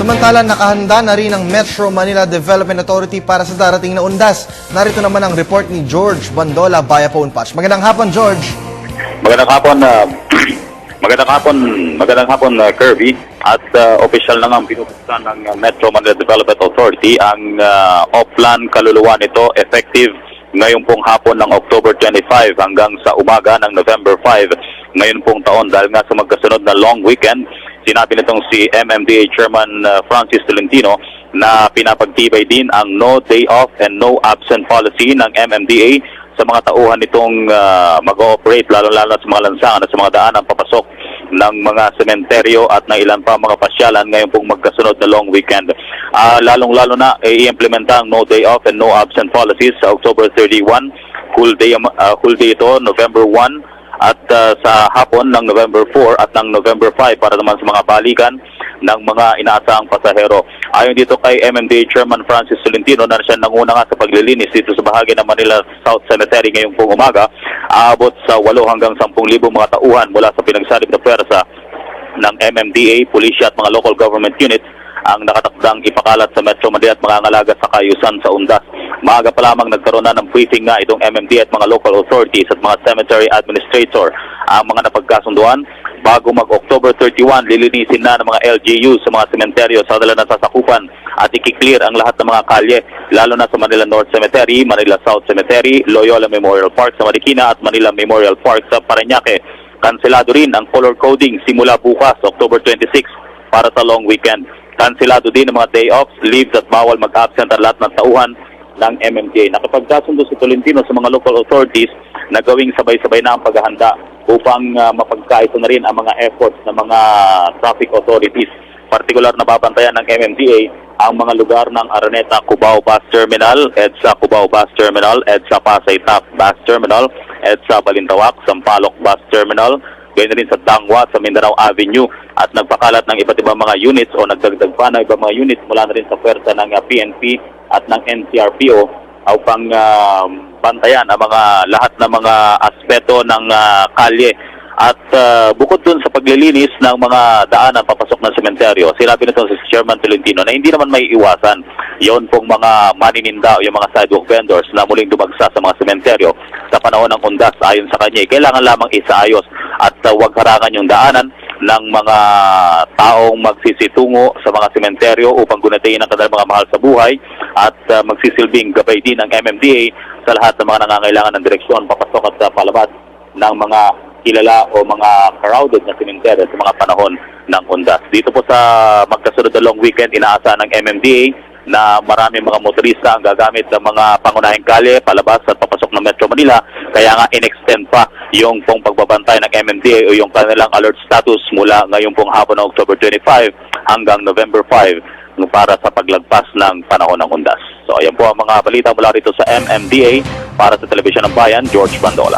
Samantala, nakahanda na rin ang Metro Manila Development Authority para sa darating na undas. Narito naman ang report ni George Bandola via phone patch. Magandang hapon, George. Magandang hapon, uh, magandang hapon, magandang hapon, uh, Kirby. At uh, official na nga pinupuksan ng uh, Metro Manila Development Authority ang uh, off-plan kaluluwa nito effective ngayon pong hapon ng October 25 hanggang sa umaga ng November 5 ngayon pong taon dahil nga sa magkasunod na long weekend sinabi nitong si MMDA Chairman uh, Francis Tolentino na pinapagtibay din ang no day off and no absent policy ng MMDA sa mga tauhan nitong uh, mag-ooperate lalo-lalo sa mga lansangan at sa mga daan ang papasok ng mga sementeryo at ng ilan pa mga pasyalan ngayon pong magkasunod na long weekend. Ah, lalong-lalo na eh, i-implementa ang no day off and no absent policies sa October 31. Full day, ah, full day ito, November 1 at ah, sa hapon ng November 4 at ng November 5 para naman sa mga balikan ng mga inaasahang pasahero. Ayon dito kay MMDA Chairman Francis Solentino na siya nanguna nga sa paglilinis dito sa bahagi ng Manila South Cemetery ngayong pong umaga, aabot sa 8 hanggang 10,000 mga tauhan mula sa pinagsalib na pwersa ng MMDA, pulisya at mga local government units ang nakatakdang ipakalat sa Metro Manila at mga ngalaga sa kayusan sa Undas. Maaga pa lamang nagkaroon na ng briefing nga itong MMD at mga local authorities at mga cemetery administrator ang mga napagkasunduan bago mag-October 31, lilinisin na ng mga LGU sa mga sementeryo sa dala nasasakupan at ikiklear ang lahat ng mga kalye, lalo na sa Manila North Cemetery, Manila South Cemetery, Loyola Memorial Park sa Marikina at Manila Memorial Park sa Parañaque. Kanselado rin ang color coding simula bukas, October 26, para sa long weekend. Kanselado din ang mga day offs, leaves at bawal mag-absent ang lahat ng tauhan ng MMDA. Nakapagkasundo si Tolentino sa mga local authorities na gawing sabay-sabay na ang paghahanda upang uh, mapagkaito na rin ang mga efforts ng mga traffic authorities. Partikular na babantayan ng MMDA ang mga lugar ng Araneta Cubao Bus Terminal, EDSA Cubao Bus Terminal, EDSA Pasay Tap Bus Terminal, EDSA Balintawak, Sampaloc Bus Terminal, Ganyan rin sa Dangwa sa Mindanao Avenue at nagpakalat ng iba't ibang mga units o nagdagdag pa ng ibang mga units mula na rin sa pwersa ng PNP at ng NCRPO upang uh, bantayan ang mga lahat ng mga aspeto ng uh, kalye. At uh, bukod dun sa paglilinis ng mga daanan papasok ng sementeryo, sinabi nito si Chairman Tolentino na hindi naman may iwasan yon pong mga manininda o yung mga sidewalk vendors na muling dumagsa sa mga sementeryo sa panahon ng undas ayon sa kanya. Kailangan lamang isaayos at uh, huwag harangan yung daanan ng mga taong magsisitungo sa mga sementeryo upang gunatiin ang kanilang mga mahal sa buhay at uh, magsisilbing gabay din ng MMDA sa lahat ng mga nangangailangan ng direksyon papasok at uh, palabas ng mga kilala o mga crowded na sementeryo sa mga panahon ng undas. Dito po sa magkasunod na long weekend, inaasahan ng MMDA na maraming mga motorista ang gagamit ng mga pangunahing kalye, palabas at papasok ng Metro Manila. Kaya nga in-extend pa yung pong pagbabantay ng MMDA o yung kanilang alert status mula ngayong pong hapon ng October 25 hanggang November 5 para sa paglagpas ng panahon ng undas. So ayan po ang mga balita mula rito sa MMDA para sa Telebisyon ng Bayan, George Bandola.